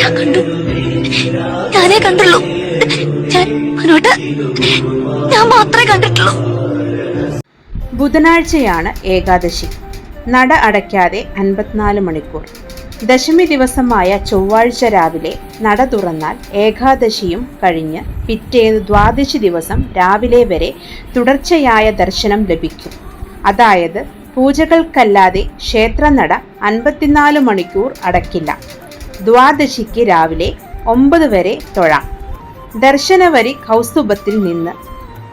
ഞാൻ കണ്ടു. ഞാനേ കണ്ടുള്ളൂ. ഞാൻ മനോട്ട് ഞാൻ മാത്രമേ കണ്ടിട്ടുള്ളൂ. ബുധനാഴ്ചയാണ് ഏകാദശി. നട അടയ്ക്കാതെ അൻപത്തിനാല് മണിക്കൂർ. ദശമി ദിവസമായ ചൊവ്വാഴ്ച രാവിലെ നട തുറന്നാൽ ഏകാദശിയും കഴിഞ്ഞ് പിറ്റേന്ന് ദ്വാദശി ദിവസം രാവിലെ വരെ തുടർച്ചയായ ദർശനം ലഭിക്കും. അതായത് പൂജകൾക്കല്ലാതെ ക്ഷേത്രനട അൻപത്തിനാല് മണിക്കൂർ അടയ്ക്കില്ല ദ്വാദശിക്ക് രാവിലെ ഒമ്പത് വരെ തൊഴാം. ദർശനവരി കൗസ്തുഭത്തിൽ നിന്ന്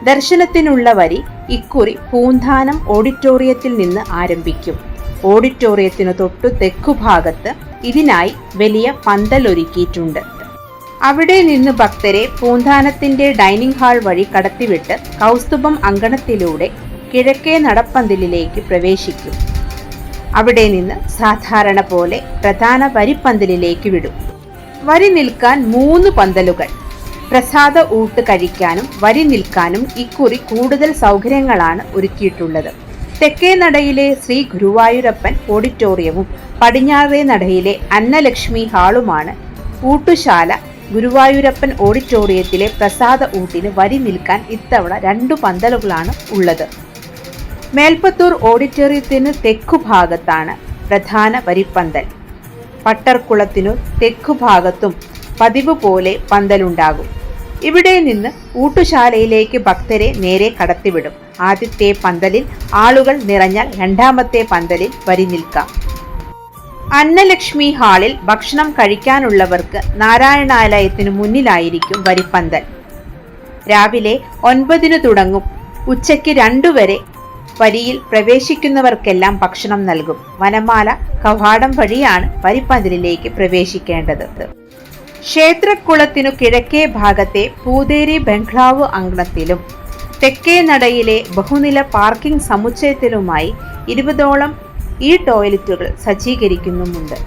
ദർശനത്തിനുള്ള വരി ഇക്കുറി പൂന്താനം ഓഡിറ്റോറിയത്തിൽ നിന്ന് ആരംഭിക്കും. ഓഡിറ്റോറിയത്തിനു തൊട്ടു തെക്കുഭാഗത്ത് ഇതിനായി വലിയ പന്തൽ ഒരുക്കിയിട്ടുണ്ട്. അവിടെ നിന്ന് ഭക്തരെ പൂന്താനത്തിന്റെ ഡൈനിങ് ഹാൾ വഴി കടത്തിവിട്ട് കൗസ്തുഭം അങ്കണത്തിലൂടെ കിഴക്കേ നടപ്പന്തലിലേക്ക് പ്രവേശിക്കും. അവിടെ നിന്ന് സാധാരണ പോലെ പ്രധാന വരിപ്പന്തലിലേക്ക് വിടും. വരി നിൽക്കാൻ മൂന്ന് പന്തലുകൾ. പ്രസാദ ഊട്ട് കഴിക്കാനും വരി നിൽക്കാനും ഇക്കുറി കൂടുതൽ സൗകര്യങ്ങളാണ് ഒരുക്കിയിട്ടുള്ളത്. തെക്കേ നടയിലെ ശ്രീ ഗുരുവായൂരപ്പൻ ഓഡിറ്റോറിയവും പടിഞ്ഞാറേ നടയിലെ അന്നലക്ഷ്മി ഹാളുമാണ് ഊട്ടുശാല. ഗുരുവായൂരപ്പൻ ഓഡിറ്റോറിയത്തിലെ പ്രസാദ ഊട്ടിന് വരി നിൽക്കാൻ ഇത്തവണ രണ്ടു പന്തലുകളാണ് ഉള്ളത്. മേൽപ്പത്തൂർ ഓഡിറ്റോറിയത്തിന് തെക്കുഭാഗത്താണ് പ്രധാന വരിപ്പന്തൽ. പട്ടർക്കുളത്തിനു തെക്കുഭാഗത്തും പതിവ് പോലെ പന്തലുണ്ടാകും. ഇവിടെ നിന്ന് ഊട്ടുശാലയിലേക്ക് ഭക്തരെ നേരെ കടത്തിവിടും. ആദ്യത്തെ പന്തലിൽ ആളുകൾ നിറഞ്ഞാൽ രണ്ടാമത്തെ പന്തലിൽ വരി നിൽക്കാം. അന്നലക്ഷ്മി ഹാളിൽ ഭക്ഷണം കഴിക്കാനുള്ളവർക്ക് നാരായണാലയത്തിന് മുന്നിലായിരിക്കും വരിപ്പന്തൽ. രാവിലെ ഒൻപതിനു തുടങ്ങും. ഉച്ചയ്ക്ക് രണ്ടു വരെ വരിയിൽ പ്രവേശിക്കുന്നവർക്കെല്ലാം ഭക്ഷണം നൽകും. വനമാല കവാടം വഴിയാണ് വരിപ്പന്തലിലേക്ക് പ്രവേശിക്കേണ്ടത്. ക്ഷേത്രക്കുളത്തിനു കിഴക്കേ ഭാഗത്തെ പൂതേരി ബംഗ്ലാവ് അങ്കണത്തിലും തെക്കേ നടയിലെ ബഹുനില പാർക്കിംഗ് സമുച്ചയത്തിലുമായി ഇരുപതോളം ഈ ടോയ്ലറ്റുകൾ സജ്ജീകരിക്കുന്നുമുണ്ട്.